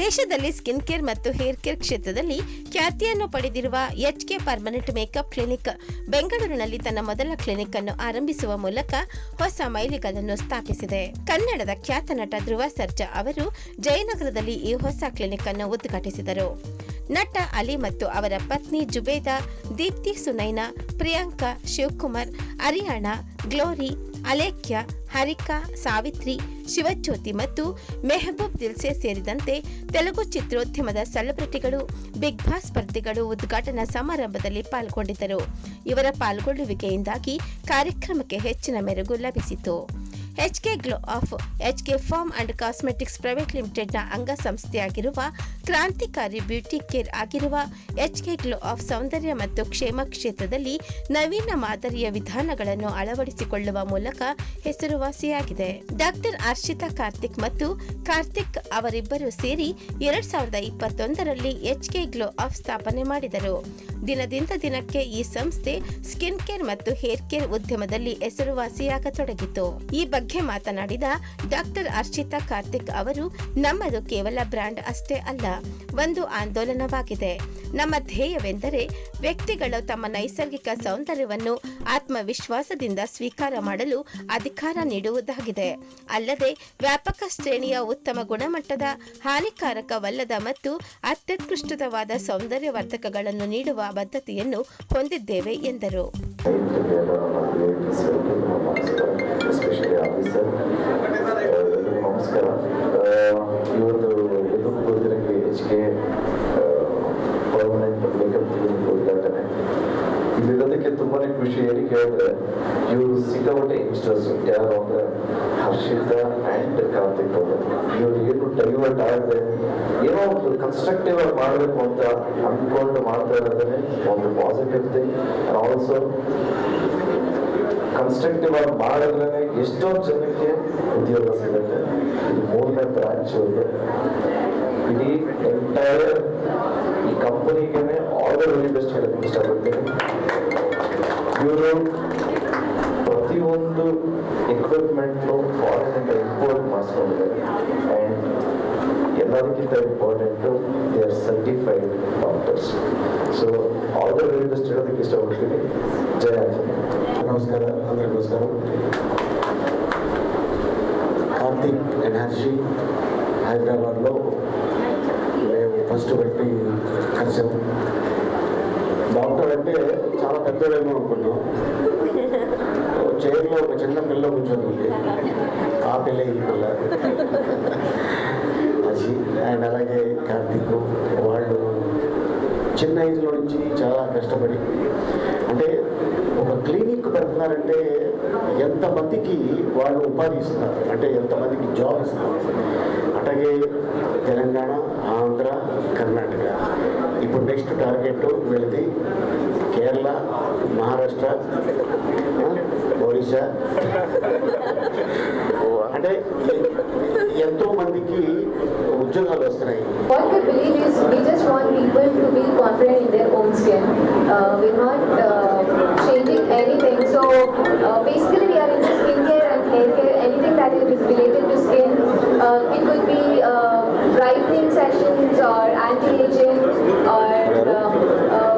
ದೇಶದಲ್ಲಿ skin care ಮತ್ತು hair care ಕ್ಷೇತ್ರದಲ್ಲಿ ಖ್ಯಾತಿಯನ್ನು ಪಡೆದಿರುವ H K permanent makeup clinic ಬೆಂಗಳೂರಿನಲ್ಲಿ ತನ್ನ ಮೊದಲ ಕ್ಲಿನಿಕ್ ಅನ್ನು ಆರಂಭಿಸುವ ಮೂಲಕ ಹೊಸ ಮೈಲಿಗಲ್ಲನ್ನು ಸ್ಥಾಪಿಸಿದೆ ಕನ್ನಡದ ಖ್ಯಾತ ನಟ ಧ್ರುವ ಸರ್ಜಾ ಅವರು ಜಯನಗರದಲ್ಲಿ ಈ ಹೊಸ ಕ್ಲಿನಿಕ್ ಅನ್ನು ಉದ್ಘಾಟಿಸಿದರು ನಟ ಅಲಿ ಮತ್ತು ಅವರ ಪತ್ನಿ ಜುಬೇದಾ ದೀಪ್ತಿ ಸುನೈನಾ ಪ್ರಿಯಾಂಕಾ ಶಿವಕುಮಾರ್ ಹರಿಯಾಣ ಗ್ಲೋರಿ ಅಲೇಖ್ಯ ಹರಿಕಾ ಸಾವಿತ್ರಿ ಶಿವಜ್ಯೋತಿ ಮತ್ತು ಮೆಹಬೂಬ್ ದಿಲ್ಸೆ ಸೇರಿದಂತೆ ತೆಲುಗು ಚಿತ್ರೋದ್ಯಮದ ಸೆಲೆಬ್ರಿಟಿಗಳು ಬಿಗ್ ಬಾಸ್ ಸ್ಪರ್ಧೆಗಳು ಉದ್ಘಾಟನಾ ಸಮಾರಂಭದಲ್ಲಿ ಪಾಲ್ಗೊಂಡಿದ್ದರು ಇವರ ಪಾಲ್ಗೊಳ್ಳುವಿಕೆಯಿಂದಾಗಿ ಕಾರ್ಯಕ್ರಮಕ್ಕೆ ಹೆಚ್ಚಿನ ಮೆರುಗು ಲಭಿಸಿತು HK glow of HK pharm and cosmetics private ಲಿಮಿಟೆಡ್ನ ಅಂಗಸಂಸ್ಥೆಯಾಗಿರುವ ಕ್ರಾಂತಿಕಾರಿ ಬ್ಯೂಟಿ ಕೇರ್ ಆಗಿರುವ ಎಚ್ಕೆ ಗ್ಲೋ ಆಫ್ ಸೌಂದರ್ಯ ಮತ್ತು ಕ್ಷೇಮ ಕ್ಷೇತ್ರದಲ್ಲಿ ನವೀನ ಮಾದರಿಯ ವಿಧಾನಗಳನ್ನು ಅಳವಡಿಸಿಕೊಳ್ಳುವ ಮೂಲಕ ಹೆಸರುವಾಸಿಯಾಗಿದೆ ಡಾಕ್ಟರ್ ಅರ್ಷಿತಾ ಕಾರ್ತಿಕ್ ಮತ್ತು ಕಾರ್ತಿಕ್ ಅವರಿಬ್ಬರು ಸೇರಿ ಎರಡ್ ಸಾವಿರದ ಇಪ್ಪತ್ತೊಂದರಲ್ಲಿ ಎಚ್ಕೆ ಗ್ಲೋ ಆಫ್ ಸ್ಥಾಪನೆ ಮಾಡಿದರು ದಿನದಿಂದ ದಿನಕ್ಕೆ ಈ ಸಂಸ್ಥೆ ಸ್ಕಿನ್ ಕೇರ್ ಮತ್ತು ಹೇರ್ ಕೇರ್ ಉದ್ಯಮದಲ್ಲಿ ಹೆಸರುವಾಸಿಯಾಗತೊಡಗಿತು ಈ ಬಗ್ಗೆ ಮಾತನಾಡಿದ ಡಾಕ್ಟರ್ ಅರ್ಷಿತಾ ಕಾರ್ತಿಕ್ ಅವರು ನಮ್ಮದು ಕೇವಲ ಬ್ರ್ಯಾಂಡ್ ಅಷ್ಟೇ ಅಲ್ಲ ಒಂದು ಆಂದೋಲನವಾಗಿದೆ ನಮ್ಮ ಧ್ಯೇಯವೆಂದರೆ ವ್ಯಕ್ತಿಗಳು ತಮ್ಮ ನೈಸರ್ಗಿಕ ಸೌಂದರ್ಯವನ್ನು ಆತ್ಮವಿಶ್ವಾಸದಿಂದ ಸ್ವೀಕಾರ ಮಾಡಲು ಅಧಿಕಾರ ನೀಡುವುದಾಗಿದೆ ಅಲ್ಲದೆ ವ್ಯಾಪಕ ಶ್ರೇಣಿಯ ಉತ್ತಮ ಗುಣಮಟ್ಟದ ಹಾನಿಕಾರಕವಲ್ಲದ ಮತ್ತು ಅತ್ಯುತ್ಕೃಷ್ಟವಾದ ಸೌಂದರ್ಯವರ್ಧಕಗಳನ್ನು ನೀಡುವ ಬದ್ಧತೆಯನ್ನು ಹೊಂದಿದ್ದೇವೆ ಎಂದರು ಇದಕ್ಕೆ ತುಂಬಾನೇ ಖುಷಿ ಏನಕ್ಕೆ ಹೇಳಿದ್ರೆ ಇವರು ಸಿಕ್ಕಾಪಟ್ಟೆ ಯಂಗ್ಸ್ಟರ್ಸ್ ಯಾರು ಅಂದ್ರೆ ಹರ್ಷಿತ ಆ್ಯಂಡ್ ಕಾರ್ತಿಕ್ ಅವರು ಇವರು ಏನು ಡೈವರ್ಟ್ ಆಗದೆ ಏನೋ ಒಂದು ಕನ್ಸ್ಟ್ರಕ್ಟಿವ್ ಆಗಿ ಮಾಡಬೇಕು ಅಂತ ಅಂದ್ಕೊಂಡು ಮಾಡ್ತಾ ಇರೋದೇ ಒಂದು ಪಾಸಿಟಿವ್ ಥಿಂಗ್ ಆಲ್ಸೋ ಕನ್ಸ್ಟ್ರಕ್ಟಿವ್ ಆಗಿ ಮಾಡಿದ್ರೆ ಎಷ್ಟೊಂದು ಜನಕ್ಕೆ ಉದ್ಯೋಗ ಸಿಗುತ್ತೆ ಇದು ಮೂರನೇ ಬ್ರಾಂಚ್ ಇದೆ ಇಡೀ ಎಂಟೈರ್ ಈ ಕಂಪನಿಗೆ ಆರ್ಡರ್ ದ ವೆರಿ ಬೆಸ್ಟ್ ಇಷ್ಟಪಡ್ತೀನಿ ಇವರು ಪ್ರತಿಯೊಂದು ಎಕ್ವಿಪ್ಮೆಂಟ್ನು ಫಾರಿನಿಂದ ಇಂಪೋರ್ಟ್ ಮಾಡಿಸ್ಕೊಂಡಿದ್ದಾರೆ ಆ್ಯಂಡ್ ಎಲ್ಲದಕ್ಕಿಂತ important they are certified doctors ಮೊದಲು ರಿಕ್ವೆಸ್ಟ್ ಹೇಳೋದಕ್ಕೆ ಇಷ್ಟಪಡ್ತೀನಿ ಜಯ నమస్కారం అందరికీ నమస్కారం కార్తిక్ ఎనర్జీ హైదరాబాద్లో మేము ఫస్ట్ పెట్టి కలిసాము డాక్టర్ అంటే చాలా పెద్దవేమో అనుకున్నాం చైర్లో ఒక చిన్న పిల్ల కూర్చొని ఉంది ఆ పిల్ల ఈ పిల్ల అది అండ్ అలాగే కార్తీక్ చిన్న ఏజ్లో నుంచి చాలా కష్టపడి అంటే ఒక క్లినిక్ పెడుతున్నారంటే ఎంతమందికి వాళ్ళు ఉపాధి ఇస్తున్నారు అంటే ఎంతమందికి జాబ్ ఇస్తున్నారు అలాగే తెలంగాణ ఆంధ్ర కర్ణాటక ఇప్పుడు నెక్స్ట్ టార్గెట్ వెళ్ళింది Kerala Maharashtra Orissa What we believe is we just want people to be confident in their own skin. Uh, we're not uh, changing anything. So uh, basically we are into skincare and hair care, anything that is related to skin. it could be brightening sessions or anti-aging or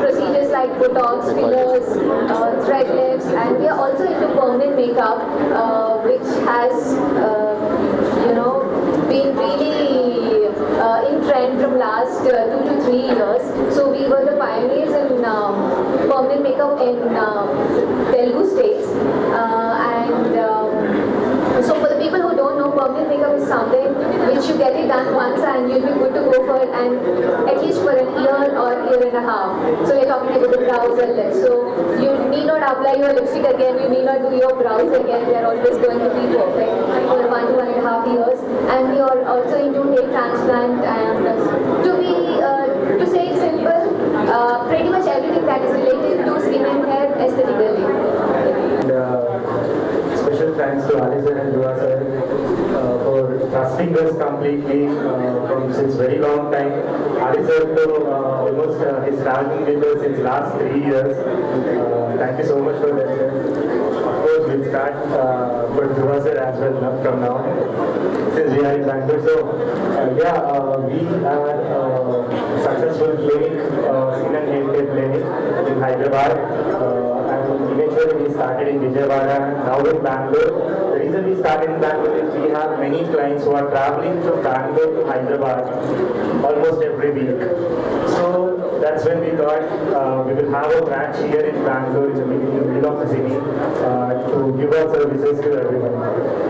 procedures like Botox, fillers, uh, thread lifts and we are also into permanent makeup. last uh, two to three years. So we were the pioneers in um, permanent makeup in uh, Telugu states. Uh, and um, so for the people who don't know, permanent makeup is something which you get it done once and you'll be good to go for it and at least for an year or year and a half. So we're talking about the brows and lips. So you need not apply your lipstick again, you need not do your brows again, they're always going to be perfect for one to one and a half years. And you're also into hair transplant and to Aliza and Dua sir uh, for trusting us completely uh, from since very long time. Ali sir to uh, almost uh, his traveling with us since last three years. Uh, thank you so much for that sir. Of course we'll start uh, for Dua sir as well now, from now since we are in Bangalore. So uh, yeah, uh, we are uh, successful clinic, uh, in an healthcare clinic in Hyderabad. Uh, started in Vijayawada and now in Bangalore. The reason we started in Bangalore is we have many clients who are traveling from Bangalore to Hyderabad almost every week. So that's when we thought uh, we will have a branch here in Bangalore, in the middle of the city, uh, to give our services to everyone.